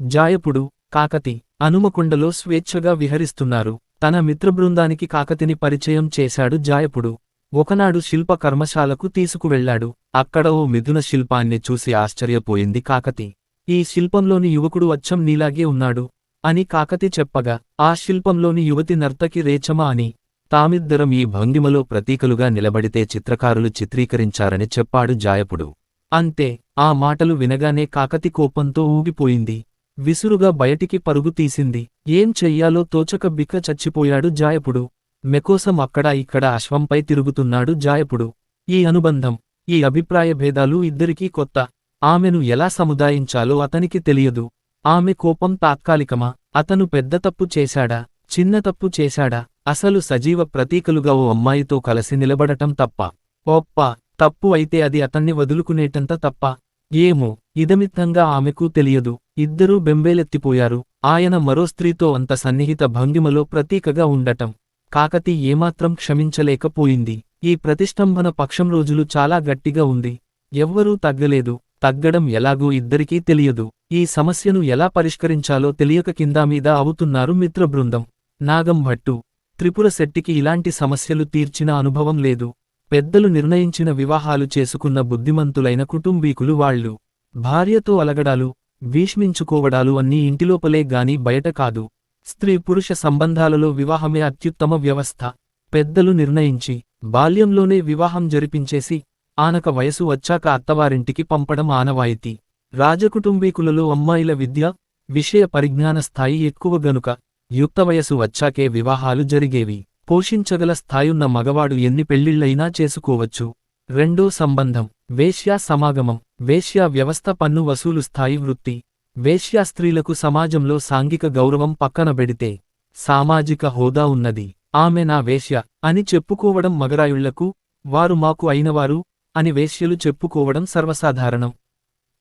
జాయపుడు కాకతి హనుమకొండలో స్వేచ్ఛగా విహరిస్తున్నారు. తన మిత్రబృందానికి కాకతిని పరిచయం చేశాడు జాయపుడు. ఒకనాడు శిల్ప కర్మశాలకు తీసుకువెళ్ళాడు అక్కడ ఓ మిథున శిల్పాన్ని చూసి ఆశ్చర్యపోయింది కాకతి. ఈ శిల్పంలోని యువకుడు అచ్చం నీలాగే ఉన్నాడు. అని కాకతి చెప్పగా ఆ శిల్పంలోని యువతి నర్తకి రేచమ అని. తామిద్దరం ఈ భంగిమలో ప్రతీకలుగా నిలబడితే చిత్రకారులు చిత్రీకరించారని చెప్పాడు జాయపుడు. అంతే ఆ మాటలు వినగానే కాకతి కోపంతో ఊగిపోయింది. విసురుగా బయటికి పరుగు తీసింది. ఏం చెయ్యాలో తోచక బిక్క చచ్చిపోయాడు జాయపుడు. మెకోసం అక్కడా ఇక్కడ అశ్వంపై తిరుగుతున్నాడు జాయపుడు. ఈ అనుబంధం ఈ అభిప్రాయ భేదాలు ఇద్దరికీ కొత్త. ఆమెను ఎలా సముదాయించాలో అతనికి తెలియదు. ఆమె కోపం తాత్కాలికమా? అతను పెద్ద తప్పు చేశాడా? చిన్న తప్పు చేశాడా? అసలు సజీవ ప్రతీకలుగా ఓ అమ్మాయితో కలిసి నిలబడటం తప్ప. ఒప్ప తప్పు అయితే అది అతన్ని వదులుకునేటంత తప్ప. ఏమో ఇదమిత్తంగా ఆమెకు తెలియదు. ఇద్దరూ బెంబేలెత్తిపోయారు. ఆయన మరో స్త్రీతో అంత సన్నిహిత భంగిమలో ప్రతీకగా ఉండటం కాకతి ఏమాత్రం క్షమించలేకపోయింది. ఈ ప్రతిష్టంభన పక్షం రోజులు చాలా గట్టిగా ఉంది. ఎవ్వరూ తగ్గలేదు. తగ్గడం ఎలాగూ ఇద్దరికీ తెలియదు. ఈ సమస్యను ఎలా పరిష్కరించాలో తెలియక కిందామీద అవుతున్నారు మిత్రబృందం నాగం భట్టు త్రిపుర శెట్టికి ఇలాంటి సమస్యలు తీర్చిన అనుభవం లేదు. పెద్దలు నిర్ణయించిన వివాహాలు చేసుకున్న బుద్ధిమంతులైన కుటుంబీకులు వాళ్ళు. భార్యతో అలగడాలు భీష్మించుకోవడాలు అన్నీ ఇంటిలోపలే గాని బయట కాదు. స్త్రీ పురుష సంబంధాలలో వివాహమే అత్యుత్తమ వ్యవస్థ. పెద్దలు నిర్ణయించి బాల్యంలోనే వివాహం జరిపించేసి ఆనక వయసు వచ్చాక అత్తవారింటికి పంపడం ఆనవాయితీ. రాజకుటుంబీకులలో అమ్మాయిల విద్య విషయ పరిజ్ఞాన స్థాయి ఎక్కువ గనుక యుక్త వయసు వచ్చాకే వివాహాలు జరిగేవి. పోషించగల స్థాయున్న మగవాడు ఎన్ని పెళ్ళిళ్ళైనా చేసుకోవచ్చు. రెండో సంబంధం వేశ్యా సమాగమం. వేశ్యా వ్యవస్థ పన్ను వసూలు స్థాయి వృత్తి. వేశ్యా స్త్రీలకు సమాజంలో సాంఘిక గౌరవం పక్కన పెడితే సామాజిక హోదా ఉన్నది. ఆమె నా వేశ్య అని చెప్పుకోవడం మగరాయుళ్ళకు వారు మాకు అయినవారు అని వేశ్యలు చెప్పుకోవడం సర్వసాధారణం.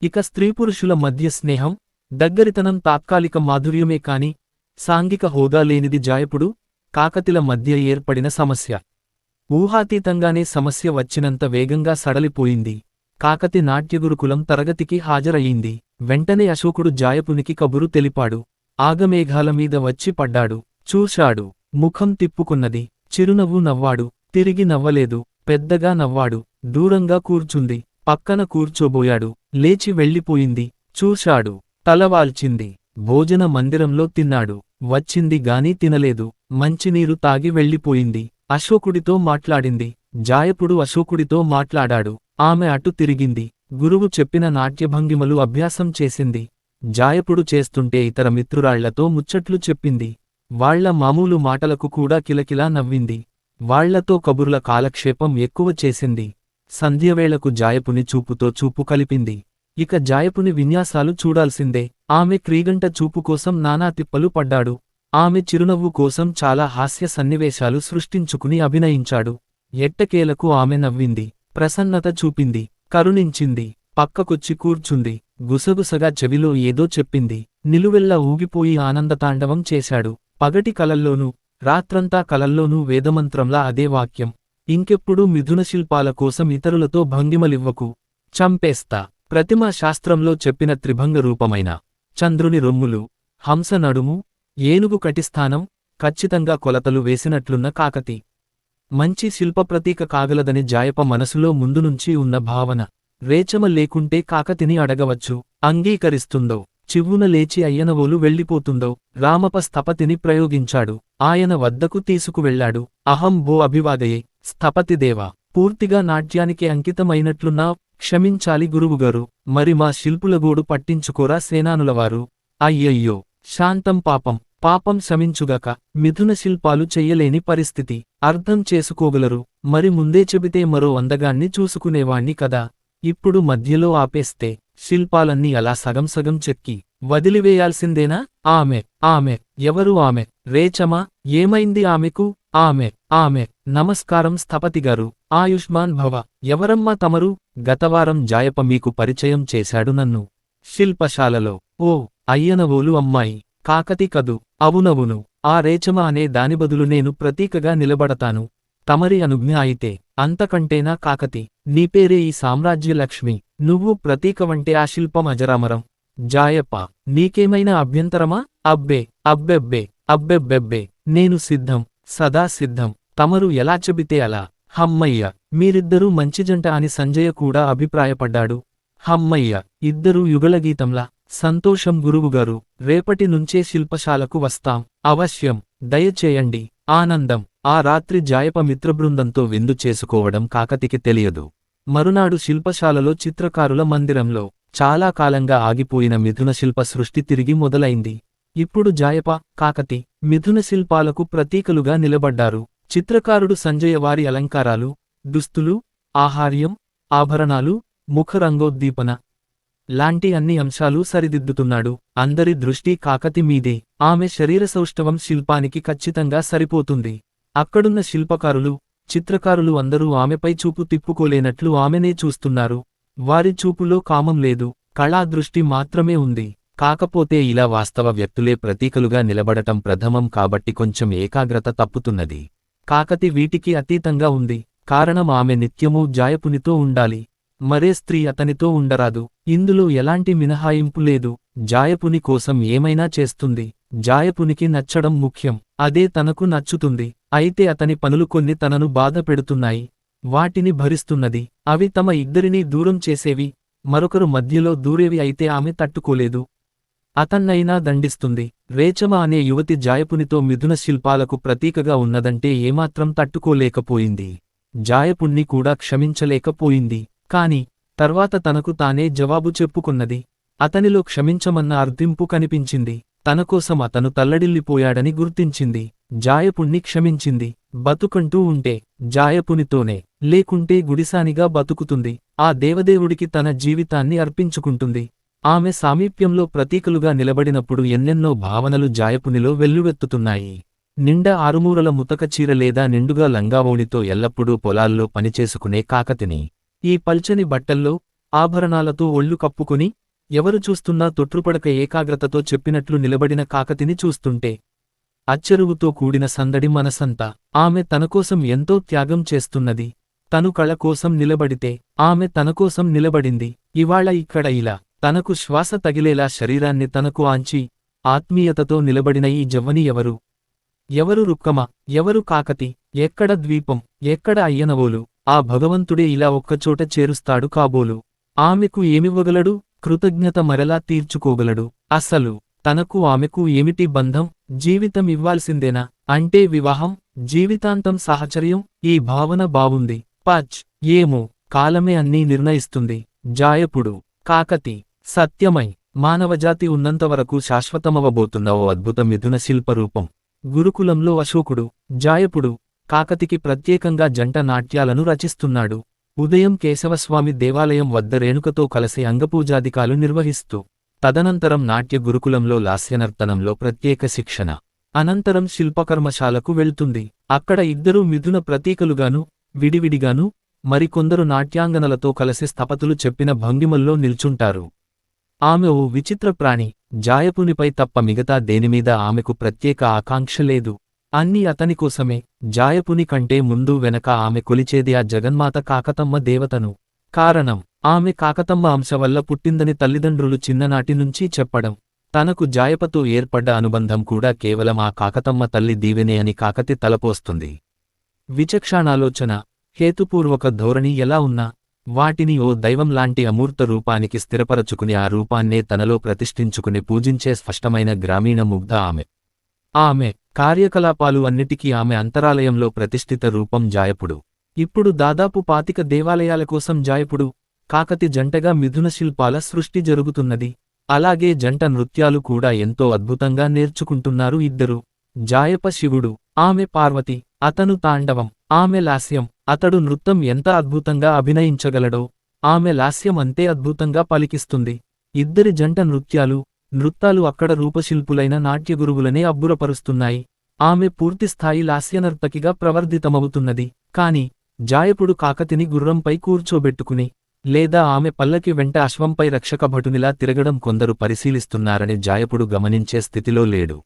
ఇక స్త్రీపురుషుల మధ్య స్నేహం దగ్గరితనం తాత్కాలిక మాధుర్యమే కాని సాంఘిక హోదా లేనిది జాయపుడు కాకతిల మధ్య ఏర్పడిన సమస్య. ఊహాతీతంగానే సమస్య వచ్చినంత వేగంగా సడలిపోయింది. కాకతి నాట్యగురుకులం తరగతికి హాజరయ్యింది వెంటనే అశోకుడు జాయపునికి కబురు తెలిపాడు. ఆగమేఘాల మీద వచ్చి పడ్డాడు. చూశాడు. ముఖం తిప్పుకున్నది. చిరునవ్వు నవ్వాడు. తిరిగి నవ్వలేదు. పెద్దగా నవ్వాడు. దూరంగా కూర్చుంది. పక్కన కూర్చోబోయాడు. లేచి వెళ్ళిపోయింది. చూశాడు. తలవాల్చింది భోజన మందిరంలో తిన్నాడు. వచ్చింది గాని తినలేదు. మంచినీరు తాగి వెళ్ళిపోయింది. అశోకుడితో మాట్లాడింది. జాయపుడు అశోకుడితో మాట్లాడాడు. ఆమె అటు తిరిగింది. గురువు చెప్పిన నాట్యభంగిమలు అభ్యాసం చేసింది. జాయపుడు చేస్తుంటే ఇతర మిత్రురాళ్ళతో ముచ్చట్లు చెప్పింది. వాళ్ళ మామూలు మాటలకు కూడా కిలకిలా నవ్వింది. వాళ్ళతో కబుర్ల కాలక్షేపం ఎక్కువ చేసింది. సంధ్యవేళకు జాయపుని చూపుతో చూపు కలిపింది. ఇక జాయపుని విన్యాసాలు చూడాల్సిందే. ఆమె క్రీగంట చూపు కోసం నానా తిప్పలు పడ్డాడు. ఆమె చిరునవ్వు కోసం చాలా హాస్య సన్నివేశాలు సృష్టించుకుని అభినయించాడు. ఎట్టకేలకు ఆమె నవ్వింది. ప్రసన్నత చూపింది కరుణించింది పక్కకొచ్చి కూర్చుంది గుసగుసగా చెవిలో ఏదో చెప్పింది నిలువెల్లా ఊగిపోయి ఆనందతాండవం చేశాడు. పగటి కలల్లోనూ రాత్రంతా కలల్లోనూ వేదమంత్రంలా అదే వాక్యం ఇంకెప్పుడు మిథున శిల్పాల కోసం ఇతరులతో భంగిమలివ్వకు చంపేస్తా. ప్రతిమా శాస్త్రంలో చెప్పిన త్రిభంగ రూపమైన చంద్రుని రొమ్ములు హంస నడుము ఏనుగు కటిస్థానం ఖచ్చితంగా కొలతలు వేసినట్లున్న కాకతి. మంచి శిల్పప్రతీక కాగలదని జాయప మనసులో ముందునుంచి ఉన్న భావన. రేచమ లేకుంటే కాకతిని అడగవచ్చు. అంగీకరిస్తుందో. చివ్వున లేచి అయ్యనవోలు వెళ్ళిపోతుందో. రామప స్థపతిని ప్రయోగించాడు. ఆయన వద్దకు తీసుకువెళ్ళాడు అహం భో అభివాదయే. స్థపతిదేవా పూర్తిగా నాట్యానికి అంకితమైనట్లున్నా క్షమించాలి గురువుగారు. మరి మా శిల్పులగోడు పట్టించుకోరా సేనానులవారు. అయ్యయ్యో. శాంతం పాపం. పాపం శమించుగాక మిథున శిల్పాలు చెయ్యలేని పరిస్థితి. అర్థం చేసుకోగలరు. మరి ముందే చెబితే మరో అందగాన్ని చూసుకునేవాణ్ణి కదా. ఇప్పుడు మధ్యలో ఆపేస్తే శిల్పాలన్నీ అలా సగం సగం చెక్కి వదిలివేయాల్సిందేనా? ఆమె ఆమె ఎవరు ఆమె? రేచమా ఏమైంది ఆమెకు? ఆమె ఆమె నమస్కారం స్థపతిగారు ఆయుష్మాన్ భవ ఎవరమ్మా తమరు? గతవారం జాయప మీకు పరిచయం చేశాడు నన్ను. శిల్పశాలలో. ఓ అయ్యనవోలు అమ్మాయి. కాకతి కదు? అవునవును. ఆ రేచమ అనే దాని బదులు నేను ప్రతీకగా నిలబడతాను. తమరి అనుజ్ఞ అయితే అంతకంటేనా కాకతి? నీ పేరే ఈ సామ్రాజ్యలక్ష్మి నువ్వు ప్రతీకవంటే ఆ శిల్పం అజరామరం. జాయప్ప నీకేమైనా అభ్యంతరమా? అబ్బే అబ్బెబ్బే అబ్బెబ్బెబ్బే. నేను సిద్ధం సదా సిద్ధం. తమరు ఎలా చెబితే అలా. హమ్మయ్య మీరిద్దరూ మంచి జంట అని సంజయ కూడా అభిప్రాయపడ్డాడు. హమ్మయ్య ఇద్దరూ యుగళగీతంలా. సంతోషం గురువుగారు రేపటి నుంచే శిల్పశాలకు వస్తాం. అవశ్యం. దయచేయండి. ఆనందం. ఆ రాత్రి జాయప మిత్రబృందంతో విందు చేసుకోవడం కాకతికి తెలియదు. మరునాడు శిల్పశాలలో చిత్రకారుల మందిరంలో చాలా కాలంగా ఆగిపోయిన మిథున శిల్ప సృష్టి తిరిగి మొదలైంది. ఇప్పుడు జాయప కాకతి మిథున శిల్పాలకు ప్రతీకలుగా నిలబడ్డారు. చిత్రకారుడు సంజయ వారి అలంకారాలు దుస్తులు ఆహార్యం ఆభరణాలు ముఖరంగోద్దీపన లాంటి అన్ని అంశాలు సరిదిద్దుతున్నాడు. అందరి దృష్టి కాకతి మీదే. ఆమె శరీర సౌష్ఠవం శిల్పానికి ఖచ్చితంగా సరిపోతుంది. అక్కడున్న శిల్పకారులు చిత్రకారులు అందరూ ఆమెపై చూపు తిప్పుకోలేనట్లు ఆమెనే చూస్తున్నారు. వారి చూపులో కామం లేదు. కళా దృష్టి మాత్రమే ఉంది. కాకపోతే ఇలా వాస్తవ వ్యక్తులే ప్రతీకలుగా నిలబడటం ప్రథమం కాబట్టి కొంచెం ఏకాగ్రత తప్పుతున్నది. కాకతి వీటికి అతీతంగా ఉంది. కారణం ఆమె నిత్యమూ జాయపునితో ఉండాలి. మరే స్త్రీ అతనితో ఉండరాదు. ఇందులో ఎలాంటి మినహాయింపు లేదు. జాయపుని కోసం ఏమైనా చేస్తుంది. జాయపునికి నచ్చడం ముఖ్యం. అదే తనకు నచ్చుతుంది. అయితే అతని పనులు కొన్ని తనను బాధ పెడుతున్నాయి. వాటిని భరిస్తున్నది. అవి తమ ఇద్దరినీ దూరం చేసేవి. మరొకరు మధ్యలో దూరేవి అయితే ఆమె తట్టుకోలేదు. అతన్నైనా దండిస్తుంది. రేచమ అనే యువతి జాయపునితో మిథున శిల్పాలకు ప్రతీకగా ఉన్నదంటే ఏమాత్రం తట్టుకోలేకపోయింది. జాయపుణ్ణి కూడా క్షమించలేకపోయింది. కాని తర్వాత తనకు తానే జవాబు చెప్పుకున్నది. అతనిలో క్షమించమన్న అర్థింపు కనిపించింది. తనకోసం అతను తల్లడిల్లిపోయాడని గుర్తించింది. జాయపుణ్ణి క్షమించింది. బతుకంటూ ఉంటే జాయపునితోనే లేకుంటే గుడిసానిగా బతుకుతుంది. ఆ దేవదేవుడికి తన జీవితాన్ని అర్పించుకుంటుంది. ఆమె సామీప్యంలో ప్రతీకలుగా నిలబడినప్పుడు ఎన్నెన్నో భావనలు జాయపునిలో వెల్లువెత్తుతున్నాయి. నిండా ఆరుమూరల ముతక చీర లేదా నిండుగా లంగావోణితో ఎల్లప్పుడూ పొలాల్లో పనిచేసుకునే కాకతిని ఈ పల్చని బట్టల్లో ఆభరణాలతో ఒళ్ళు కప్పుకుని ఎవరు చూస్తున్నా తొట్రుపడక ఏకాగ్రతతో చెప్పినట్లు నిలబడిన కాకతిని చూస్తుంటే అచ్చెరువుతో కూడిన సందడి మనసంతా ఆమె తనకోసం ఎంతో త్యాగం చేస్తున్నది. తను కళ కోసం నిలబడితే ఆమె తనకోసం నిలబడింది. ఇవాళ ఇక్కడ ఇలా తనకు శ్వాస తగిలేలా శరీరాన్ని తనకు ఆంచి ఆత్మీయతతో నిలబడిన ఈ జవ్వని ఎవరు? ఎవరు రుక్కమ? ఎవరు కాకతి? ఎక్కడ ద్వీపం? ఎక్కడ అయ్యనవోలు? ఆ భగవంతుడే ఇలా ఒక్కచోట చేరుస్తాడు కాబోలు. ఆమెకు ఏమివ్వగలడు? కృతజ్ఞత మరలా తీర్చుకోగలడు. అసలు తనకు ఆమెకు ఏమిటి బంధం? జీవితం ఇవ్వాల్సిందేనా? అంటే వివాహం జీవితాంతం సాహచర్యం ఈ భావన బావుంది. పచ్. ఏమో. కాలమే అన్నీ నిర్ణయిస్తుంది. జాయపుడు. కాకతి. సత్యమై. మానవజాతి ఉన్నంతవరకు శాశ్వతమవబోతున్న ఓ అద్భుత మిథున శిల్పరూపం. గురుకులంలో అశోకుడు. జాయపుడు. కాకతికి ప్రత్యేకంగా జంట నాట్యాలను రచిస్తున్నాడు. ఉదయం కేశవస్వామి దేవాలయం వద్ద రేణుకతో కలిసి అంగపూజాదికాలు నిర్వహిస్తూ తదనంతరం నాట్య గురుకులంలో లాస్యనర్తనంలో ప్రత్యేక శిక్షణ అనంతరం శిల్పకర్మశాలకు వెళ్తుంది. అక్కడ ఇద్దరూ మిథున ప్రతీకలుగాను విడివిడిగాను మరికొందరు నాట్యాంగనలతో కలిసి స్థపతులు చెప్పిన భంగిమల్లో నిల్చుంటారు. ఆమె ఓ విచిత్ర ప్రాణి జాయపునిపై తప్ప మిగతా దేనిమీద ఆమెకు ప్రత్యేక ఆకాంక్ష లేదు. అన్నీ అతనికోసమే జాయపుని కంటే ముందు వెనక ఆమె కొలిచేది ఆ జగన్మాత కాకతమ్మ దేవతను. కారణం ఆమె కాకతమ్మ అంశ వల్ల పుట్టిందని తల్లిదండ్రులు చిన్ననాటి నుంచి చెప్పడం. తనకు జాయపతో ఏర్పడ్డ అనుబంధం కూడా కేవలం ఆ కాకతమ్మ తల్లి దీవెనే అని కాకతి తలపోస్తుంది. విచక్షాణాలోచన హేతుపూర్వక ధోరణి ఎలా ఉన్నా వాటిని ఓ దైవం లాంటి అమూర్త రూపానికి స్థిరపరచుకుని ఆ రూపాన్నే తనలో ప్రతిష్ఠించుకుని పూజించే స్పష్టమైన గ్రామీణ ముగ్ధ ఆమె. ఆమె కార్యకలాపాలు అన్నిటికీ ఆమె అంతరాలయంలో ప్రతిష్ఠిత రూపం జాయపుడు. ఇప్పుడు దాదాపు పాతిక దేవాలయాల కోసం జాయపుడు కాకతి జంటగా మిథున శిల్పాల సృష్టి జరుగుతున్నది. అలాగే జంట నృత్యాలు కూడా ఎంతో అద్భుతంగా నేర్చుకుంటున్నారు ఇద్దరు. జాయప శివుడు ఆమె పార్వతి అతను తాండవం ఆమె లాస్యం అతడు నృత్యం ఎంత అద్భుతంగా అభినయించగలడో ఆమె లాస్యం అంతే అద్భుతంగా పలికిస్తుంది. ఇద్దరి జంట నృత్యాలు నృత్తాలు అక్కడ రూపశిల్పులైన నాట్యగురువులనే అబ్బురపరుస్తున్నాయి. ఆమె పూర్తిస్థాయి లాస్యనర్తకిగా ప్రవర్ధితమవుతున్నది. కాని జాయపుడు కాకతిని గుర్రంపై కూర్చోబెట్టుకుని లేదా ఆమె పల్లకి వెంట అశ్వంపై రక్షక భటునిలా తిరగడం కొందరు పరిశీలిస్తున్నారని జాయపుడు గమనించే స్థితిలో లేడు.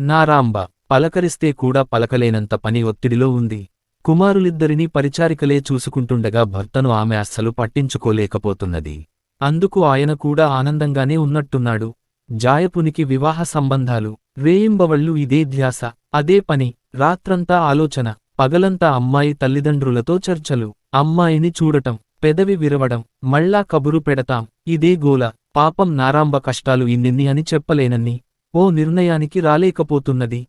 నారాంబ పలకరిస్తే కూడా పలకలేనంత పని ఒత్తిడిలో ఉంది. కుమారులిద్దరినీ పరిచారికలే చూసుకుంటుండగా భర్తను ఆమె అస్సలు పట్టించుకోలేకపోతున్నది. అందుకు ఆయన కూడా ఆనందంగానే ఉన్నట్టున్నాడు. జాయపునికి వివాహ సంబంధాలు. రేయింబవళ్ళు ఇదే ధ్యాస. అదే పని. రాత్రంతా ఆలోచన. పగలంతా అమ్మాయి తల్లిదండ్రులతో చర్చలు. అమ్మాయిని చూడటం. పెదవి విరవడం. మళ్ళా కబురు పెడతాం. ఇదే గోల. పాపం నారాంబ కష్టాలు ఇన్నిన్ని అని చెప్పలేనన్ని. ఓ నిర్ణయానికి రాలేకపోతున్నది.